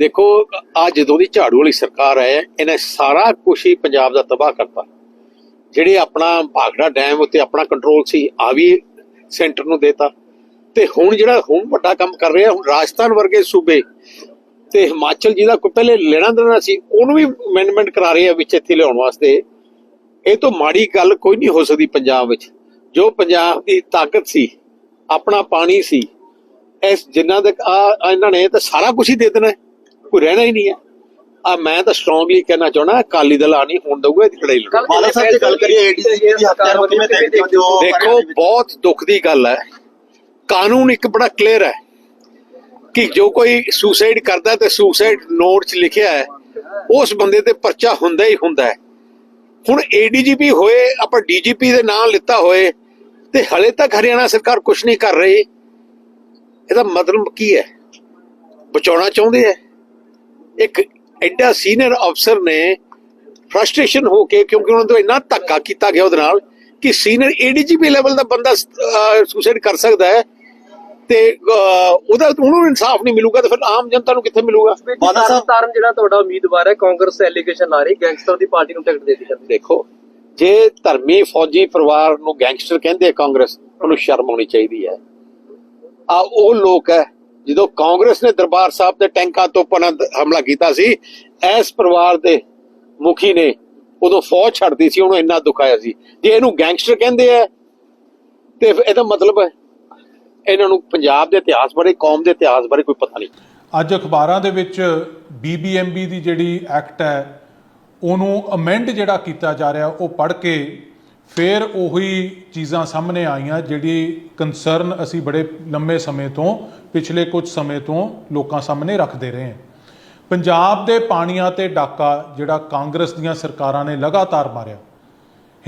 ਦੇਖੋ ਆ ਜਦੋਂ ਦੀ ਝਾੜੂ ਵਾਲੀ ਸਰਕਾਰ ਹੈ ਇਹਨੇ ਸਾਰਾ ਕੁਝ ਹੀ ਪੰਜਾਬ ਦਾ ਤਬਾਹ ਕਰਤਾ। ਜਿਹੜੇ ਆਪਣਾ ਭਾਗੜਾ ਡੈਮ ਉੱਤੇ ਆਪਣਾ ਕੰਟਰੋਲ ਸੀ ਆ ਵੀ ਸੈਂਟਰ ਨੂੰ ਦੇਤਾ। ਤੇ ਹੁਣ ਜਿਹੜਾ, ਹੁਣ ਵੱਡਾ ਕੰਮ ਕਰ ਰਿਹਾ, ਹੁਣ ਰਾਜਸਥਾਨ ਵਰਗੇ ਸੂਬੇ ਤੇ ਹਿਮਾਚਲ ਜਿਹਦਾ ਕੋਈ ਪਹਿਲੇ ਲੈਣਾ ਦੇਣਾ ਸੀ, ਉਹਨੂੰ ਵੀ ਅਮੈਂਡਮੈਂਟ ਕਰਾ ਰਹੇ ਆ ਵਿੱਚ ਇੱਥੇ ਲਿਆਉਣ ਵਾਸਤੇ। ਇਹ ਤੋਂ ਮਾੜੀ ਗੱਲ ਕੋਈ ਨਹੀਂ ਹੋ ਸਕਦੀ ਪੰਜਾਬ ਵਿੱਚ। ਜੋ ਪੰਜਾਬ ਦੀ ਤਾਕਤ ਸੀ, ਆਪਣਾ ਪਾਣੀ ਸੀ, ਇਸ ਜਿੰਨਾ ਦੇ ਆ ਇਹਨਾਂ ਨੇ ਤਾਂ ਸਾਰਾ ਕੁਝ ਹੀ ਦੇ ਦੇਣਾ। ਕੋਈ ਰਹਿਣਾ ਹੀ ਨਹੀਂ ਹੈ। ਆ ਮੈਂ ਤਾਂ ਸਟਰੋਂਗਲੀ ਕਹਿਣਾ ਚਾਹਣਾ ਅਕਾਲੀ ਦਲ ਆ ਨਹੀਂ ਹੋਣ ਦਊਗਾ ਇਹਦੀ ਲੜਾਈ ਲੜੂ ਬਾਲਾ ਸਾਹਿਬ ਦੀ ਗੱਲ ਕਰੀਏ ਏਡੀਸੀ ਦੀ ਹੱਤਿਆ ਨੂੰ ਕਿਵੇਂ ਦੇਖਦੇ ਹੋ? ਜੋ ਦੇਖੋ ਬਹੁਤ ਦੁੱਖ ਦੀ ਗੱਲ ਹੈ। ਕਾਨੂੰਨ ਇੱਕ ਬੜਾ ਕਲੀਅਰ ਹੈ ਕਿ ਜੋ ਕੋਈ ਸੁਸਾਈਡ ਕਰਦਾ ਤੇ ਸੁਸਾਈਡ ਨੋਟ 'ਚ ਲਿਖਿਆ ਹੈ ਉਸ ਬੰਦੇ ਤੇ ਪਰਚਾ ਹੁੰਦਾ ਹੀ ਹੁੰਦਾ ਹੈ। ਹੁਣ ਏਡੀਜੀਪੀ ਹੋਏ ਆਪਾਂ ਡੀਜੀਪੀ ਦੇ ਨਾਂ ਲਿੱਤਾ ਹੋਏ ਤੇ ਹਲੇ ਤੱਕ ਹਰਿਆਣਾ ਸਰਕਾਰ ਕੁਝ ਨਹੀਂ ਕਰ ਰਹੀ। ਇਹਦਾ ਮਤਲਬ ਕੀ ਹੈ? ਬਚਾਉਣਾ ਚਾਹੁੰਦੇ ਹੈ? ਇੱਕ ਐਡਾ ਸੀਨੀਅਰ ਅਫਸਰ ਨੇ ਫਰਸਟ੍ਰੇਸ਼ਨ ਹੋ ਕੇ ਕਿਉਂਕਿ ਉਹਨਾਂ ਤੋਂ ਇੰਨਾ ਧੱਕਾ ਕੀਤਾ ਗਿਆ ਉਹਦੇ ਨਾਲ ਕਿ ਸੀਨੀਅਰ ਏਡੀਜੀਪੀ ਲੈਵਲ ਦਾ ਬੰਦਾ ਸੁਸਾਈਡ ਕਰ ਸਕਦਾ ਹੈ। ਤੇ ਉਹਦਾ ਉਹਨੂੰ ਇਨਸਾਫ ਨਹੀਂ ਮਿਲੂਗਾ ਤਾਂ ਫਿਰ ਆਮ ਜਨਤਾ ਨੂੰ ਕਿੱਥੇ ਮਿਲੂਗਾ? ਬਾਲਾ ਸਾਹਿਬ- ਤਾਰਨ ਜਿਹੜਾ ਤੁਹਾਡਾ ਉਮੀਦਵਾਰ ਹੈ ਕਾਂਗਰਸ ਐਲੀਗੇਸ਼ਨ ਲਾ ਰਹੀ ਗੈਂਗਸਟਰ ਦੀ ਪਾਰਟੀ ਨੂੰ ਟਿਕਟ ਦੇ ਦਿੱਤੀ ਦੇਖੋ ਜੇ ਧਰਮੀ ਫੌਜੀ ਪਰਿਵਾਰ ਨੂੰ ਗੈਂਗਸਟਰ ਕਹਿੰਦੇ ਕਾਂਗਰਸ ਉਹਨੂੰ ਸ਼ਰਮ ਆਉਣੀ ਚਾਹੀਦੀ ਹੈ। ਆ ਉਹ ਲੋਕ ਹੈ ਜਦੋਂ ਕਾਂਗਰਸ ਨੇ ਦਰਬਾਰ ਸਾਹਿਬ ਤੇ ਟੈਂਕਾਂ ਤੋਂ ਪਨਾ ਹਮਲਾ ਕੀਤਾ ਸੀ, ਇਸ ਪਰਿਵਾਰ ਦੇ ਮੁਖੀ ਨੇ ਉਦੋਂ ਫੌਜ ਛੱਡਦੀ ਸੀ, ਉਹਨੂੰ ਇੰਨਾ ਦੁੱਖ ਆਇਆ ਸੀ। ਜੇ ਇਹਨੂੰ ਗੈਂਗਸਟਰ ਕਹਿੰਦੇ ਆ, ਤੇ ਇਹਦਾ ਮਤਲਬ ਹੈ, ਇਹਨਾਂ ਨੂੰ ਪੰਜਾਬ ਦੇ ਇਤਿਹਾਸ ਬਾਰੇ, ਕੌਮ ਦੇ ਇਤਿਹਾਸ ਬਾਰੇ ਕੋਈ ਪਤਾ ਨਹੀਂ। ਅੱਜ ਅਖਬਾਰਾਂ ਦੇ ਵਿੱਚ ਬੀਬੀਐਮਬੀ ਦੀ ਜਿਹੜੀ ਐਕਟ ਹੈ, ਉਹਨੂੰ ਅਮੈਂਡ ਜਿਹੜਾ ਕੀਤਾ ਜਾ ਰਿਹਾ, ਉਹ ਪੜ੍ਹ ਕੇ ਫਿਰ ਉਹੀ ਚੀਜ਼ਾਂ ਸਾਹਮਣੇ ਆਈਆਂ ਜਿਹੜੀ ਕੰਸਰਨ ਅਸੀਂ ਬੜੇ ਲੰਮੇ ਸਮੇਂ ਤੋਂ, ਪਿਛਲੇ ਕੁਝ ਸਮੇਂ ਤੋਂ ਲੋਕਾਂ ਸਾਹਮਣੇ ਰੱਖਦੇ ਰਹੇ ਹਾਂ। ਪੰਜਾਬ ਦੇ ਪਾਣੀਆਂ ਤੇ ਡਾਕਾ ਜਿਹੜਾ ਕਾਂਗਰਸ ਦੀਆਂ ਸਰਕਾਰਾਂ ਨੇ ਲਗਾਤਾਰ ਮਾਰਿਆ।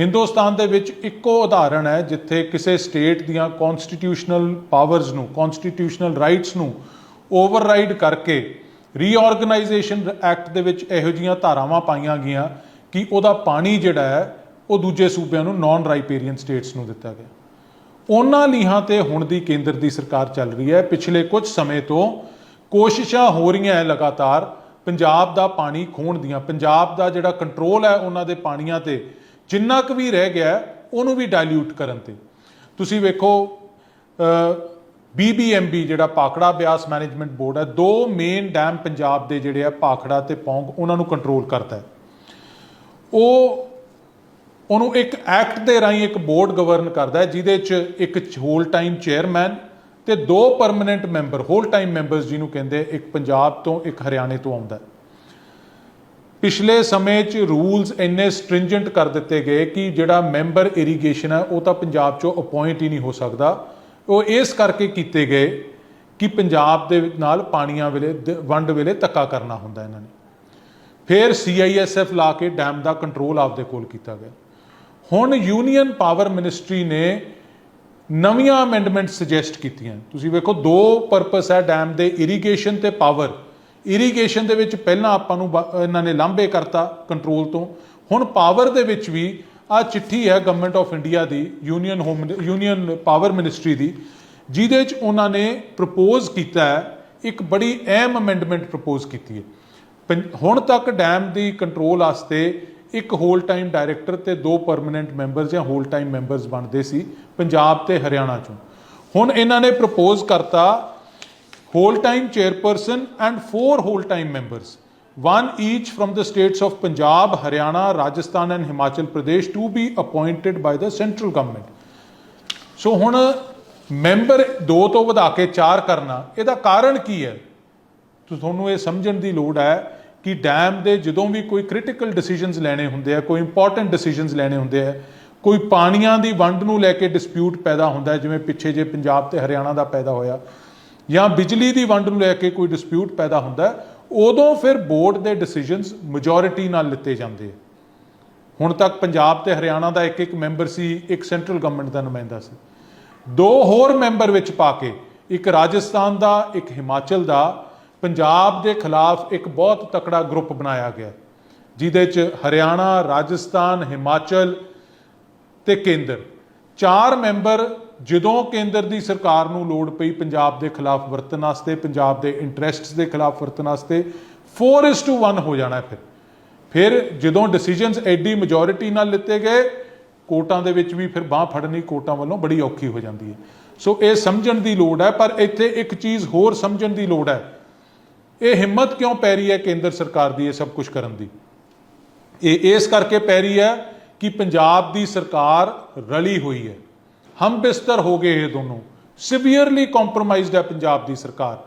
ਹਿੰਦੁਸਤਾਨ ਦੇ ਵਿੱਚ ਇੱਕੋ ਉਦਾਹਰਣ ਹੈ ਜਿੱਥੇ ਕਿਸੇ ਸਟੇਟ ਦੀਆਂ ਕਨਸਟੀਟਿਊਸ਼ਨਲ ਪਾਵਰਸ ਨੂੰ ਕਨਸਟੀਟਿਊਸ਼ਨਲ ਰਾਈਟਸ ਨੂੰ ਓਵਰਰਾਈਡ ਕਰਕੇ ਰੀਆਰਗੇਨਾਈਜੇਸ਼ਨ ਐਕਟ ਦੇ ਵਿੱਚ ਇਹੋ ਜੀਆਂ ਧਾਰਾਵਾਂ ਪਾਈਆਂ ਗਈਆਂ ਕਿ ਉਹਦਾ ਪਾਣੀ ਜਿਹੜਾ ਹੈ ਉਹ ਦੂਜੇ ਸੂਬਿਆਂ ਨੂੰ ਨਾਨ ਰਾਈਪੇਰੀਅਨ ਸਟੇਟਸ ਨੂੰ ਦਿੱਤਾ ਗਿਆ। ਉਹਨਾਂ ਲੀਹਾਂ ਤੇ ਹੁਣ ਦੀ ਕੇਂਦਰ ਦੀ ਸਰਕਾਰ ਚੱਲ ਰਹੀ ਹੈ। ਪਿਛਲੇ ਕੁਝ ਸਮੇਂ ਤੋਂ ਕੋਸ਼ਿਸ਼ਾਂ ਹੋ ਰਹੀਆਂ ਹੈ ਲਗਾਤਾਰ। ਪੰਜਾਬ ਦਾ ਪਾਣੀ ਖੋਣ ਦੀਆਂ, ਪੰਜਾਬ ਦਾ ਜਿਹੜਾ ਕੰਟਰੋਲ ਹੈ ਉਹਨਾਂ ਦੇ ਪਾਣੀਆਂ ਤੇ, ਜਿੰਨਾ ਕੁ ਵੀ ਰਹਿ ਗਿਆ ਉਹਨੂੰ ਵੀ ਡਾਇਲਿਊਟ ਕਰਨ ਤੇ। ਤੁਸੀਂ ਵੇਖੋ ਬੀਬੀਐਮਬੀ ਜਿਹੜਾ ਪਾਖੜਾ ਬਿਆਸ ਮੈਨੇਜਮੈਂਟ ਬੋਰਡ ਹੈ, ਦੋ ਮੇਨ ਡੈਮ ਪੰਜਾਬ ਦੇ ਜਿਹੜੇ ਆ, ਪਾਖੜਾ ਤੇ ਪੌਂਗ, ਉਹਨਾਂ ਨੂੰ ਕੰਟਰੋਲ ਕਰਦਾ ਹੈ। ਉਹ ਉਹਨੂੰ ਇੱਕ ਐਕਟ ਦੇ ਰਾਹੀਂ ਇੱਕ ਬੋਰਡ ਗਵਰਨ ਕਰਦਾ ਹੈ, ਜਿਹਦੇ 'ਚ ਇੱਕ ਹੋਲ ਟਾਈਮ ਚੇਅਰਮੈਨ ਤੇ ਦੋ permanent member whole time members ਜਿਹਨੂੰ ਕਹਿੰਦੇ ਇੱਕ ਪੰਜਾਬ ਤੋਂ, ਇੱਕ ਹਰਿਆਣੇ ਤੋਂ ਆਉਂਦਾ ਪਿਛਲੇ ਸਮੇਂ 'ਚ ਰੂਲਸ ਇੰਨੇ ਸਟ੍ਰਿੰਜੈਂਟ ਕਰ ਦਿੱਤੇ ਗਏ ਕਿ ਜਿਹੜਾ ਮੈਂਬਰ ਇਰੀਗੇਸ਼ਨ ਹੈ, ਉਹ ਤਾਂ ਪੰਜਾਬ 'ਚੋਂ ਅਪਾਇੰਟ ਹੀ ਨਹੀਂ ਹੋ ਸਕਦਾ। ਉਹ ਇਸ ਕਰਕੇ ਕੀਤੇ ਗਏ ਕਿ ਪੰਜਾਬ ਦੇ ਨਾਲ ਪਾਣੀਆਂ ਵੇਲੇ ਵੰਡ ਵੇਲੇ ਧੱਕਾ ਕਰਨਾ ਹੁੰਦਾ ਇਹਨਾਂ ਨੇ। ਫਿਰ ਸੀਆਈਐਸਐਫ ਲਾ ਕੇ ਡੈਮ ਦਾ ਕੰਟਰੋਲ ਆਪਦੇ ਕੋਲ ਕੀਤਾ ਗਿਆ। ਹੁਣ ਯੂਨੀਅਨ ਪਾਵਰ ਮਿਨਿਸਟਰੀ ਨੇ ਨਵੀਆਂ ਅਮੈਂਡਮੈਂਟ ਸੁਜੈਸਟ ਕੀਤੀਆਂ। ਤੁਸੀਂ ਵੇਖੋ, ਦੋ ਪਰਪਸ ਹੈ ਡੈਮ ਦੇ ਇਰੀਗੇਸ਼ਨ ਤੇ ਪਾਵਰ ਇਰੀਗੇਸ਼ਨ ਦੇ ਵਿੱਚ ਪਹਿਲਾਂ ਆਪਾਂ ਨੂੰ ਬ- ਇਹਨਾਂ ਨੇ ਲਾਂਭੇ ਕਰਤਾ ਕੰਟਰੋਲ ਤੋਂ। ਹੁਣ ਪਾਵਰ ਦੇ ਵਿੱਚ ਵੀ ਆ ਚਿੱਠੀ ਹੈ government of India the union home union power ministry ਦੀ, ਜਿਹਦੇ ਵਿੱਚ ਉਹਨਾਂ ਨੇ ਪ੍ਰਪੋਜ਼ ਕੀਤਾ ਹੈ, ਇੱਕ ਬੜੀ ਅਹਿਮ ਅਮੈਂਡਮੈਂਟ ਪ੍ਰਪੋਜ਼ ਕੀਤੀ ਹੈ। ਪੰ- ਹੁਣ ਤੱਕ ਡੈਮ ਦੀ ਕੰਟਰੋਲ ਵਾਸਤੇ ਇੱਕ ਹੋਲ ਟਾਈਮ ਡਾਇਰੈਕਟਰ ਤੇ ਦੋ ਪਰਮਨੈਂਟ ਮੈਂਬਰਸ ਜਾਂ ਹੋਲ ਟਾਈਮ ਮੈਂਬਰਸ ਬਣਦੇ ਸੀ ਪੰਜਾਬ ਤੇ ਹਰਿਆਣਾ ਚੋਂ ਹੁਣ ਇਹਨਾਂ ਨੇ ਪ੍ਰਪੋਜ਼ ਕਰਤਾ whole time chairperson and four whole time members one each from the states of Punjab, Haryana, Rajasthan and Himachal Pradesh to be appointed by the central government. So ਹੁਣ member ਦੋ ਤੋਂ ਵਧਾ ਕੇ ਚਾਰ ਕਰਨਾ ਇਹਦਾ ਕਾਰਨ ਕੀ ਹੈ ਤੁਹਾਨੂੰ ਇਹ ਸਮਝਣ ਦੀ ਲੋੜ ਹੈ ਕਿ ਡੈਮ ਦੇ ਜਦੋਂ ਵੀ ਕੋਈ ਕ੍ਰਿਟੀਕਲ ਡਿਸੀਜਨਸ ਲੈਣੇ ਹੁੰਦੇ ਆ, ਕੋਈ ਇੰਪੋਰਟੈਂਟ ਡਿਸੀਜਨਸ ਲੈਣੇ ਹੁੰਦੇ ਆ, ਕੋਈ ਪਾਣੀਆਂ ਦੀ ਵੰਡ ਨੂੰ ਲੈ ਕੇ ਡਿਸਪਿਊਟ ਪੈਦਾ ਹੁੰਦਾ ਜਿਵੇਂ ਪਿੱਛੇ ਜੇ ਪੰਜਾਬ ਤੇ ਹਰਿਆਣਾ ਦਾ ਪੈਦਾ ਹੋਇਆ, ਜਾਂ ਬਿਜਲੀ ਦੀ ਵੰਡ ਨੂੰ ਲੈ ਕੇ ਕੋਈ ਡਿਸਪਿਊਟ ਪੈਦਾ ਹੁੰਦਾ ਉਦੋਂ ਫਿਰ ਬੋਰਡ ਦੇ ਡਿਸੀਜਨਸ ਮੈਜੋਰਿਟੀ ਨਾਲ ਲਿੱਤੇ ਜਾਂਦੇ ਆ। ਹੁਣ ਤੱਕ ਪੰਜਾਬ ਤੇ ਹਰਿਆਣਾ ਦਾ ਇੱਕ ਇੱਕ ਮੈਂਬਰ ਸੀ, ਇੱਕ ਸੈਂਟਰਲ ਗਵਰਨਮੈਂਟ ਦਾ ਨੁਮਾਇੰਦਾ ਸੀ। ਦੋ ਹੋਰ ਮੈਂਬਰ ਵਿੱਚ ਪਾ ਕੇ, ਇੱਕ ਰਾਜਸਥਾਨ ਦਾ, ਇੱਕ ਹਿਮਾਚਲ ਦਾ ਪੰਜਾਬ ਦੇ ਖਿਲਾਫ ਇੱਕ ਬਹੁਤ ਤਕੜਾ ਗਰੁੱਪ ਬਣਾਇਆ ਗਿਆ। ਜਿਹਦੇ 'ਚ ਹਰਿਆਣਾ, ਰਾਜਸਥਾਨ, ਹਿਮਾਚਲ ਤੇ ਕੇਂਦਰ। ਚਾਰ ਮੈਂਬਰ ਜਦੋਂ ਕੇਂਦਰ ਦੀ ਸਰਕਾਰ ਨੂੰ ਲੋੜ ਪਈ ਪੰਜਾਬ ਦੇ ਖਿਲਾਫ ਵਰਤਣ ਵਾਸਤੇ, ਪੰਜਾਬ ਦੇ ਇੰਟਰਸਟਸ ਦੇ ਖਿਲਾਫ ਵਰਤਣ ਵਾਸਤੇ 4:1 ਹੋ ਜਾਣਾ ਫਿਰ। ਫਿਰ ਜਦੋਂ ਡਿਸੀਜਨਸ ਐਡੀ ਮੈਜੋਰਿਟੀ ਨਾਲ ਲਿੱਤੇ ਗਏ ਕੋਰਟਾਂ ਦੇ ਵਿੱਚ ਵੀ ਫਿਰ ਬਾਹ ਫੜਨੀ ਕੋਰਟਾਂ ਵੱਲੋਂ ਬੜੀ ਔਖੀ ਹੋ ਜਾਂਦੀ ਹੈ। ਸੋ ਇਹ ਸਮਝਣ ਦੀ ਲੋੜ ਹੈ, ਪਰ ਇੱਥੇ ਇੱਕ ਚੀਜ਼ ਹੋਰ ਸਮਝਣ ਦੀ ਲੋੜ ਹੈ। ਇਹ ਹਿੰਮਤ ਕਿਉਂ ਪੈ ਰਹੀ ਹੈ ਕੇਂਦਰ ਸਰਕਾਰ ਦੀ ਇਹ ਸਭ ਕੁਝ ਕਰਨ ਦੀ? ਇਹ, ਇਸ ਕਰਕੇ ਪੈ ਰਹੀ ਹੈ ਕਿ ਪੰਜਾਬ ਦੀ ਸਰਕਾਰ ਰਲੀ ਹੋਈ ਹੈ। ਹਮ ਬਿਸਤਰ ਹੋ ਗਏ ਇਹ ਦੋਨੋਂ। ਸਿਵੀਅਰਲੀ ਕੰਪਰੋਮਾਈਜ਼ਡ ਹੈ ਪੰਜਾਬ ਦੀ ਸਰਕਾਰ।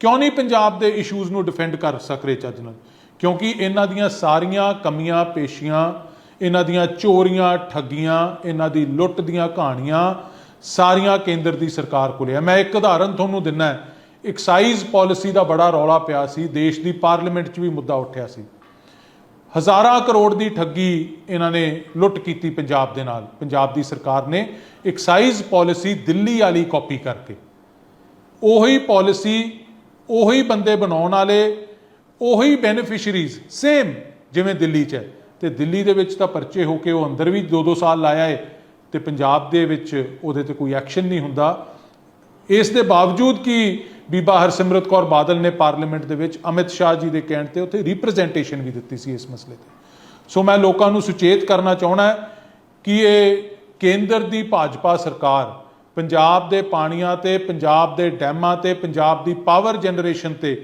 ਕਿਉਂ ਨਹੀਂ ਪੰਜਾਬ ਦੇ ਇਸ਼ੂਜ਼ ਨੂੰ ਡਿਫੈਂਡ ਕਰ ਸਕ ਰਹੇ ਚੱਜ ਨਾਲ? ਕਿਉਂਕਿ ਇਹਨਾਂ ਦੀਆਂ ਸਾਰੀਆਂ ਕਮੀਆਂ, ਪੇਸ਼ੀਆਂ, ਇਹਨਾਂ ਦੀਆਂ ਚੋਰੀਆਂ, ਠੱਗੀਆਂ, ਇਹਨਾਂ ਦੀ ਲੁੱਟ ਦੀਆਂ ਕਹਾਣੀਆਂ ਸਾਰੀਆਂ ਕੇਂਦਰ ਦੀ ਸਰਕਾਰ ਕੋਲੇ ਹੈ। ਮੈਂ ਇੱਕ ਉਦਾਹਰਨ ਤੁਹਾਨੂੰ ਦਿੰਨਾ ਐਕਸਾਈਜ਼ ਪਾਲਿਸੀ ਦਾ ਬੜਾ ਰੌਲਾ ਪਿਆ ਸੀ, ਦੇਸ਼ ਦੀ ਪਾਰਲੀਮੈਂਟ 'ਚ ਵੀ ਮੁੱਦਾ ਉੱਠਿਆ ਸੀ। ਹਜ਼ਾਰਾਂ ਕਰੋੜ ਦੀ ਠੱਗੀ ਇਹਨਾਂ ਨੇ ਲੁੱਟ ਕੀਤੀ ਪੰਜਾਬ ਦੇ ਨਾਲ। ਪੰਜਾਬ ਦੀ ਸਰਕਾਰ ਨੇ ਐਕਸਾਈਜ਼ ਪਾਲਿਸੀ ਦਿੱਲੀ ਵਾਲੀ ਕਾਪੀ ਕਰਕੇ। ਉਹੀ ਪਾਲਿਸੀ ਉਹੀ ਬੰਦੇ ਬਣਾਉਣ ਵਾਲੇ, ਉਹੀ ਬੈਨੀਫੀਸ਼ੀਅਰੀਜ਼ ਸੇਮ ਜਿਵੇਂ ਦਿੱਲੀ 'ਚ ਹੈ। ਤੇ ਦਿੱਲੀ ਦੇ ਵਿੱਚ ਤਾਂ ਪਰਚੇ ਹੋ ਕੇ ਉਹ ਅੰਦਰ ਵੀ 2-2 ਸਾਲ ਲਾਇਆ ਏ ਤੇ ਪੰਜਾਬ ਦੇ ਵਿੱਚ ਉਹਦੇ ਤੇ ਕੋਈ ਐਕਸ਼ਨ ਨਹੀਂ ਹੁੰਦਾ। ਇਸ ਦੇ ਬਾਵਜੂਦ ਕਿ ਬੀਬਾ ਹਰਸਿਮਰਤ ਕੌਰ ਬਾਦਲ ਨੇ ਪਾਰਲੀਮੈਂਟ ਦੇ ਵਿੱਚ ਅਮਿਤ ਸ਼ਾਹ ਜੀ ਦੇ ਕਹਿਣ ਤੇ ਉੱਥੇ ਰਿਪਰੈਜ਼ੈਂਟੇਸ਼ਨ ਵੀ ਦਿੱਤੀ ਸੀ ਇਸ ਮਸਲੇ ਤੇ। ਸੋ ਮੈਂ ਲੋਕਾਂ ਨੂੰ ਸੁਚੇਤ ਕਰਨਾ ਚਾਹਣਾ ਕਿ ਇਹ ਕੇਂਦਰ ਦੀ ਭਾਜਪਾ ਸਰਕਾਰ ਪੰਜਾਬ ਦੇ ਪਾਣੀਆਂ ਤੇ, ਪੰਜਾਬ ਦੇ ਡੈਮਾਂ ਤੇ, ਪੰਜਾਬ ਦੀ ਪਾਵਰ ਜਨਰੇਸ਼ਨ ਤੇ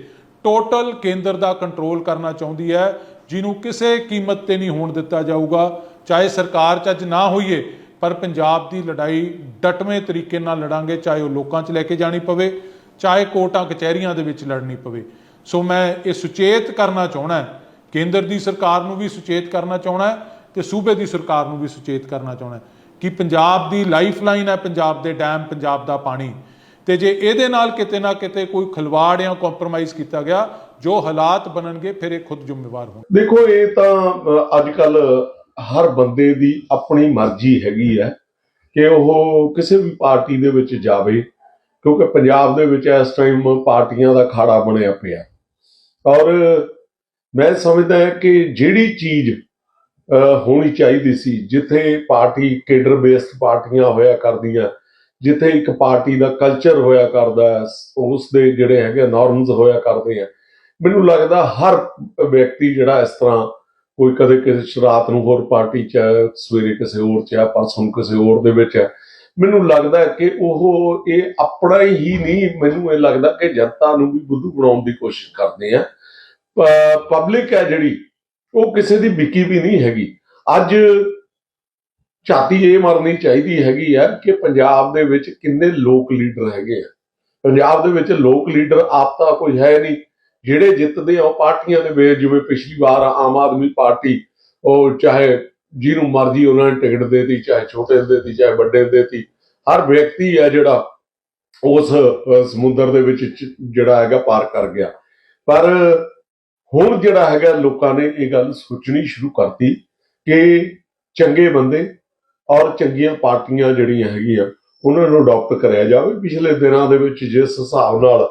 ਟੋਟਲ ਕੇਂਦਰ ਦਾ ਕੰਟਰੋਲ ਕਰਨਾ ਚਾਹੁੰਦੀ ਹੈ, ਜਿਹਨੂੰ ਕਿਸੇ ਕੀਮਤ ਤੇ ਨਹੀਂ ਹੋਣ ਦਿੱਤਾ ਜਾਊਗਾ। ਚਾਹੇ ਸਰਕਾਰ 'ਚ ਅੱਜ ਨਾ ਹੋਈਏ, ਪਰ ਪੰਜਾਬ ਦੀ ਲੜਾਈ ਡਟਵੇਂ ਤਰੀਕੇ ਨਾਲ ਲੜਾਂਗੇ, ਚਾਹੇ ਉਹ ਲੋਕਾਂ 'ਚ ਲੈ ਕੇ ਜਾਣੀ ਪਵੇ। ਚਾਹੇ ਕੋਰਟਾਂ, ਕਚਹਿਰੀਆਂ ਦੇ ਵਿੱਚ ਲੜਨੀ ਪਵੇ। ਸੋ ਮੈਂ ਇਹ ਸੁਚੇਤ ਕਰਨਾ ਚਾਹਣਾ ਕੇਂਦਰ ਦੀ ਸਰਕਾਰ ਨੂੰ ਵੀ ਸੁਚੇਤ ਕਰਨਾ ਚਾਹਣਾ ਤੇ ਸੂਬੇ ਦੀ ਸਰਕਾਰ ਨੂੰ ਵੀ ਸੁਚੇਤ ਕਰਨਾ ਚਾਹਣਾ ਕਿ ਪੰਜਾਬ ਦੀ ਲਾਈਫਲਾਈਨ ਹੈ, ਪੰਜਾਬ ਦੇ ਡੈਮ, ਪੰਜਾਬ ਦਾ ਪਾਣੀ। ਤੇ ਜੇ ਇਹਦੇ ਨਾਲ ਕਿਤੇ ਨਾ ਕਿਤੇ ਕੋਈ ਖਲਵਾੜ ਜਾਂ ਕੰਪਰੋਮਾਈਜ਼ ਕੀਤਾ ਗਿਆ, ਜੋ ਹਾਲਾਤ ਬਣਨਗੇ, ਫਿਰ ਇਹ ਖੁਦ ਜ਼ਿੰਮੇਵਾਰ ਹੋਣ ਦੇਖੋ, ਇਹ ਤਾਂ ਅੱਜ ਕੱਲ ਹਰ ਬੰਦੇ ਦੀ ਆਪਣੀ ਮਰਜ਼ੀ ਹੈਗੀ ਹੈ ਕਿ ਉਹ ਕਿਸੇ ਵੀ ਪਾਰਟੀ ਦੇ ਵਿੱਚ ਜਾਵੇ। ਕਿਉਂਕਿ ਪੰਜਾਬ ਦੇ ਵਿੱਚ ਇਸ ਟਾਈਮ ਪਾਰਟੀਆਂ ਦਾ ਖਾੜਾ ਬਣਿਆ ਪਿਆ। ਔਰ ਮੈਂ ਸਮਝਦਾ ਹਾਂ ਕਿ ਜਿਹੜੀ ਚੀਜ਼ ਹੋਣੀ ਚਾਹੀਦੀ ਸੀ ਜਿੱਥੇ ਪਾਰਟੀ ਕੇਡਰ ਬੇਸਡ ਪਾਰਟੀਆਂ ਹੋਇਆ ਕਰਦੀਆਂ ਜਿੱਥੇ ਇੱਕ ਪਾਰਟੀ ਦਾ ਕਲਚਰ ਹੋਇਆ ਕਰਦਾ ਹੈ, ਉਸ ਦੇ ਜਿਹੜੇ ਹੈਗੇ ਨਾਰਮਸ ਹੋਇਆ ਕਰਦੇ ਆ ਮੈਨੂੰ ਲੱਗਦਾ ਹਰ ਵਿਅਕਤੀ ਜਿਹੜਾ ਇਸ ਤਰ੍ਹਾਂ ਕੋਈ ਕਦੇ ਕਿਸੇ ਰਾਤ ਨੂੰ ਹੋਰ ਪਾਰਟੀ ਚ ਹੈ ਸਵੇਰੇ ਕਿਸੇ ਹੋਰ ਚ ਹੈ ਪਰਸੋਂ ਕਿਸੇ ਹੋਰ ਦੇ ਵਿੱਚ ਹੈ ਮੈਨੂੰ ਲੱਗਦਾ ਕਿ ਉਹ ਇਹ ਆਪਣਾ ਹੀ ਨਹੀਂ, ਮੈਨੂੰ ਇਹ ਲੱਗਦਾ ਕਿ ਜਨਤਾ ਨੂੰ ਵੀ ਬੁੱਧੂ ਬਣਾਉਣ ਦੀ ਕੋਸ਼ਿਸ਼ ਕਰਦੇ ਆ। ਪਬਲਿਕ ਹੈ ਜਿਹੜੀ, ਉਹ ਕਿਸੇ ਦੀ ਵਿਕੀ ਵੀ ਨਹੀਂ ਹੈਗੀ। ਅੱਜ ਝਾਤੀ ਇਹ ਮਰਨੀ ਚਾਹੀਦੀ ਹੈਗੀ ਆ ਕਿ ਪੰਜਾਬ ਦੇ ਵਿੱਚ ਕਿੰਨੇ ਲੋਕ ਲੀਡਰ ਹੈਗੇ ਆ। ਪੰਜਾਬ ਦੇ ਵਿੱਚ ਲੋਕ ਲੀਡਰ ਆਪ ਤਾਂ ਕੋਈ ਹੈ ਨਹੀਂ। ਜਿਹੜੇ ਜਿੱਤਦੇ ਆ ਉਹ ਪਾਰਟੀਆਂ ਦੇ ਵਿੱਚ, ਜਿਵੇਂ ਪਿਛਲੀ ਵਾਰ ਆਮ ਆਦਮੀ ਪਾਰਟੀ, ਉਹ ਚਾਹੇ ਜਿਹਨੂੰ ਮਰਜ਼ੀ ਉਹਨਾਂ ਨੇ ਟਿਕਟ ਦੇਤੀ, ਚਾਹੇ ਛੋਟੇ ਦੇਤੀ, ਚਾਹੇ ਵੱਡੇ ਦੇਤੀ, ਹਰ ਵਿਅਕਤੀ ਹੈ ਜਿਹੜਾ ਉਸ ਸਮੁੰਦਰ ਦੇ ਵਿੱਚ ਜਿਹੜਾ ਹੈਗਾ ਪਾਰ ਕਰ ਗਿਆ। ਪਰ ਹੁਣ ਜਿਹੜਾ ਹੈਗਾ, ਲੋਕਾਂ ਨੇ ਇਹ ਗੱਲ ਸੋਚਣੀ ਸ਼ੁਰੂ ਕਰਤੀ ਕਿ ਚੰਗੇ ਬੰਦੇ ਔਰ ਚੰਗੀਆਂ ਪਾਰਟੀਆਂ ਜਿਹੜੀਆਂ ਹੈਗੀਆਂ, ਉਹਨਾਂ ਨੂੰ ਅਡਾਪਟ ਕਰਿਆ ਜਾਵੇ। ਪਿਛਲੇ ਦਿਨਾਂ ਦੇ ਵਿੱਚ ਜਿਸ ਹਿਸਾਬ ਨਾਲ,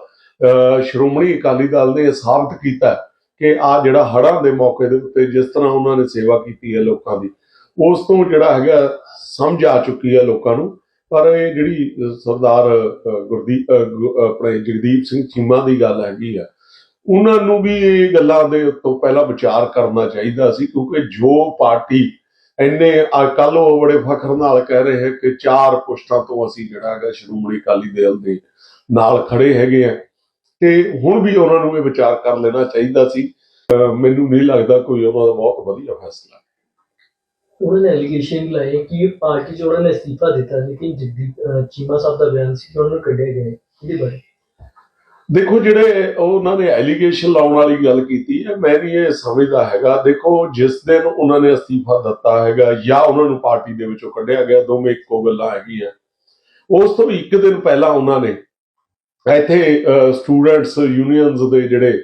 ਅਹ, ਸ਼੍ਰੋਮਣੀ ਅਕਾਲੀ ਦਲ ਨੇ ਇਹ ਸਾਬਤ ਕੀਤਾ ਕਿ ਆ ਜਿਹੜਾ ਹੜ੍ਹਾਂ ਦੇ ਮੌਕੇ ਦੇ ਉੱਤੇ ਜਿਸ ਤਰ੍ਹਾਂ ਉਹਨਾਂ ਨੇ ਸੇਵਾ ਕੀਤੀ ਹੈ ਲੋਕਾਂ ਦੀ, ਉਸ ਤੋਂ ਜਿਹੜਾ ਹੈਗਾ ਸਮਝ ਆ ਚੁੱਕੀ ਹੈ ਲੋਕਾਂ ਨੂੰ। ਪਰ ਇਹ ਜਿਹੜੀ ਸਰਦਾਰ ਗੁਰਦੀਪ ਆਪਣੇ ਜਗਦੀਪ ਸਿੰਘ ਚੀਮਾ ਦੀ ਗੱਲ ਹੈਗੀ ਆ, ਉਹਨਾਂ ਨੂੰ ਵੀ ਇਹ ਗੱਲਾਂ ਦੇ ਉੱਤੋਂ ਪਹਿਲਾਂ ਵਿਚਾਰ ਕਰਨਾ ਚਾਹੀਦਾ ਸੀ, ਕਿਉਂਕਿ ਜੋ ਪਾਰਟੀ ਇੰਨੇ ਕੱਲ ਉਹ ਬੜੇ ਫਖਰ ਨਾਲ ਕਹਿ ਰਹੇ ਹੈ ਕਿ ਚਾਰ ਪੁਸ਼ਤਾਂ ਤੋਂ ਅਸੀਂ ਜਿਹੜਾ ਹੈਗਾ ਸ਼੍ਰੋਮਣੀ ਅਕਾਲੀ ਦਲ ਦੇ ਨਾਲ ਖੜੇ ਹੈਗੇ ਆ। ਤੇ ਹੁਣ ਵੀ ਉਹਨਾਂ ਨੂੰ ਇਹ ਵਿਚਾਰ ਕਰ ਲੈਣਾ ਚਾਹੀਦਾ ਸੀ। ਮੈਨੂੰ ਨਹੀਂ ਲੱਗਦਾ ਕੋਈ ਉਹਨਾਂ ਦਾ ਬਹੁਤ ਵਧੀਆ ਫੈਸਲਾ। ਉਹਨਾਂ ਨੇ ਐਲੀਗੇਸ਼ਨ ਲਾਏ ਕਿ ਪਾਰਟੀ ਚ ਉਹਨਾਂ ਨੇ ਅਸਤੀਫਾ ਦਿੱਤਾ ਲੇਕਿਨ ਅਹ ਚੀਮਾ ਸਾਹਿਬ ਦਾ ਬਿਆਨ ਸੀ ਕਿ ਉਹਨਾਂ ਨੂੰ ਕੱਢਿਆ ਗਿਆ। ਇਹਦੇ ਬਾਰੇ। ਦੇਖੋ ਜਿਹੜੇ ਉਹਨਾਂ ਨੇ ਐਲੀਗੇਸ਼ਨ ਲਾਉਣ ਵਾਲੀ ਗੱਲ ਕੀਤੀ ਹੈ ਮੈਂ ਵੀ ਇਹ ਸਮਝਦਾ ਹੈਗਾ। ਦੇਖੋ ਜਿਸ ਦਿਨ ਉਹਨਾਂ ਨੇ ਅਸਤੀਫਾ ਦਿੱਤਾ ਹੈਗਾ ਜਾਂ ਉਹਨਾਂ ਨੂੰ ਪਾਰਟੀ ਦੇ ਵਿੱਚੋਂ ਕੱਢਿਆ ਗਿਆ ਦੋਵੇਂ ਇੱਕੋ ਗੱਲਾਂ ਹੈਗੀਆਂ। ਉਸ ਤੋਂ ਇੱਕ ਦਿਨ ਪਹਿਲਾਂ ਉਹਨਾਂ ਨੇ ਇੱਥੇ ਸਟੂਡੈਂਟਸ ਯੂਨੀਅਨਸ ਦੇ ਜਿਹੜੇ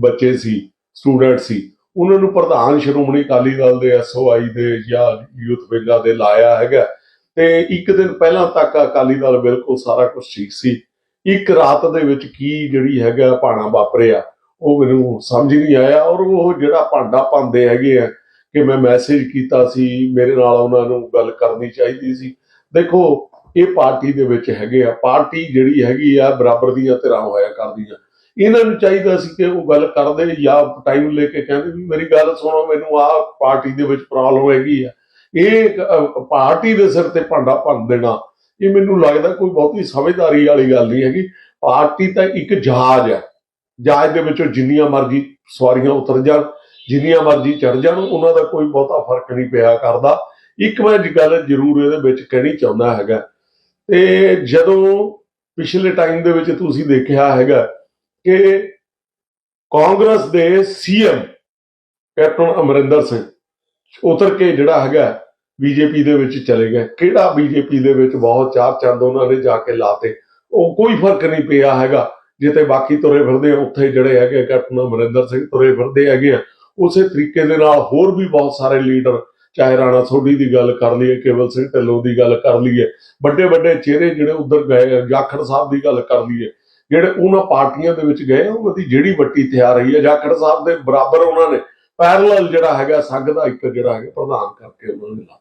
ਬੱਚੇ ਸੀ ਸਟੂਡੈਂਟ ਸੀ, ਉਹਨਾਂ ਨੂੰ ਪ੍ਰਧਾਨ ਸ਼੍ਰੋਮਣੀ ਅਕਾਲੀ ਦਲ ਦੇ ਐਸਓਆਈ ਦੇ ਜਾਂ ਯੂਥ ਵਿੰਗਾਂ ਦੇ ਲਾਇਆ ਹੈਗਾ। ਤੇ ਇੱਕ ਦਿਨ ਪਹਿਲਾਂ ਤੱਕ ਅਕਾਲੀ ਦਲ ਬਿਲਕੁਲ ਸਾਰਾ ਕੁਝ ਠੀਕ ਸੀ। ਇੱਕ ਰਾਤ ਦੇ ਵਿੱਚ ਕੀ ਜਿਹੜੀ ਹੈਗਾ ਭਾਣਾ ਵਾਪਰਿਆ, ਉਹ ਮੈਨੂੰ ਸਮਝ ਨਹੀਂ ਆਇਆ ਔਰ ਉਹ ਜਿਹੜਾ ਭਾਂਡਾ ਪਾਉਂਦੇ ਹੈਗੇ ਆ, ਕਿ ਮੈਂ ਮੈਸੇਜ ਕੀਤਾ ਸੀ, ਮੇਰੇ ਨਾਲ ਉਹਨਾਂ ਨੂੰ ਗੱਲ ਕਰਨੀ ਚਾਹੀਦੀ ਸੀ। ਦੇਖੋ ਇਹ ਪਾਰਟੀ ਦੇ ਵਿੱਚ ਹੈਗੇ ਆ। ਪਾਰਟੀ ਜਿਹੜੀ ਹੈਗੀ ਆ, ਬਰਾਬਰ ਦੀਆਂ ਧਿਰਾਂ ਹੋਇਆ ਕਰਦੀਆਂ। ਇਹਨਾਂ ਨੂੰ ਚਾਹੀਦਾ ਸੀ ਕਿ ਉਹ ਗੱਲ ਕਰਦੇ ਜਾਂ ਟਾਈਮ ਲੈ ਕੇ ਕਹਿੰਦੇ ਵੀ ਮੇਰੀ ਗੱਲ ਸੁਣੋ, ਮੈਨੂੰ ਆਹ ਪਾਰਟੀ ਦੇ ਵਿੱਚ ਪ੍ਰੋਬਲਮ ਹੈਗੀ ਆ। ਇਹ ਪਾਰਟੀ ਦੇ ਸਿਰ ਤੇ ਭਾਂਡਾ ਭੰਨ ਦੇਣਾ, ਇਹ ਮੈਨੂੰ ਲੱਗਦਾ ਕੋਈ ਬਹੁਤੀ ਸਮਝਦਾਰੀ ਵਾਲੀ ਗੱਲ ਨਹੀਂ ਹੈਗੀ। ਪਾਰਟੀ ਤਾਂ ਇੱਕ ਜਹਾਜ਼ ਹੈ ਜਹਾਜ਼ ਦੇ ਵਿੱਚੋਂ ਜਿੰਨੀਆਂ ਮਰਜ਼ੀ ਸਵਾਰੀਆਂ ਉਤਰ ਜਾਣ, ਜਿੰਨੀਆਂ ਮਰਜ਼ੀ ਚੜ ਜਾਣ, ਉਹਨਾਂ ਦਾ ਕੋਈ ਬਹੁਤਾ ਫ਼ਰਕ ਨਹੀਂ ਪਿਆ ਕਰਦਾ। ਇੱਕ ਮੈਂ ਗੱਲ ਜ਼ਰੂਰ ਇਹਦੇ ਵਿੱਚ ਕਹਿਣੀ ਚਾਹੁੰਦਾ ਹੈਗਾ। ਤੇ ਜਦੋਂ ਪਿਛਲੇ ਟਾਈਮ ਦੇ ਵਿੱਚ ਤੁਸੀਂ ਦੇਖਿਆ ਹੈਗਾ ਕਿ ਕਾਂਗਰਸ ਦੇ ਸੀਐਮ ਕੈਪਟਨ ਅਮਰਿੰਦਰ ਸਿੰਘ ਉਤਰ ਕੇ ਜਿਹੜਾ ਹੈਗਾ ਬੀਜੇਪੀ ਦੇ ਵਿੱਚ ਚਲੇ ਗਏ। ਕਿਹੜਾ ਬੀਜੇਪੀ ਦੇ ਵਿੱਚ? ਬਹੁਤ ਚਾਰ ਚੰਦ ਉਹਨਾਂ ਨੇ ਜਾ ਕੇ ਲਾਤੇ। ਉਹ ਕੋਈ ਫ਼ਰਕ ਨਹੀਂ ਪਿਆ ਹੈਗਾ। ਜਿੱਥੇ ਬਾਕੀ ਤੁਰੇ ਫਿਰਦੇ ਉੱਥੇ ਜਿਹੜੇ ਹੈਗੇ ਕੈਪਟਨ ਅਮਰਿੰਦਰ ਸਿੰਘ ਤੁਰੇ ਫਿਰਦੇ ਹੈਗੇ ਆ। ਉਸੇ ਤਰੀਕੇ ਦੇ ਨਾਲ ਹੋਰ ਵੀ ਬਹੁਤ ਸਾਰੇ ਲੀਡਰ ਚਾਹੇ ਰਾਣਾ ਸੋਢੀ ਦੀ ਗੱਲ ਕਰ ਲਈਏ, ਕੇਵਲ ਸਿੰਘ ਢਿੱਲੋਂ ਦੀ ਗੱਲ ਕਰ ਲਈਏ, ਵੱਡੇ ਵੱਡੇ ਚਿਹਰੇ ਜਿਹੜੇ ਉਧਰ ਗਏ, ਜਾਖੜ ਸਾਹਿਬ ਦੀ ਗੱਲ ਕਰ ਲਈਏ, ਜਿਹੜੇ ਉਹਨਾਂ ਪਾਰਟੀਆਂ ਦੇ ਵਿੱਚ ਗਏ ਉਹਨਾਂ ਦੀ ਜਿਹੜੀ ਵੱਟੀ ਤਿਆਰ ਰਹੀ ਹੈ, ਜਾਖੜ ਸਾਹਿਬ ਦੇ ਬਰਾਬਰ ਉਹਨਾਂ ਨੇ ਪੈਰਲਲ ਜਿਹੜਾ ਹੈਗਾ, ਸੰਘ ਦਾ ਇੱਕ ਜਿਹੜਾ ਹੈਗਾ, ਪ੍ਰਧਾਨ ਕਰਕੇ ਉਹਨਾਂ ਨੇ ਲਾ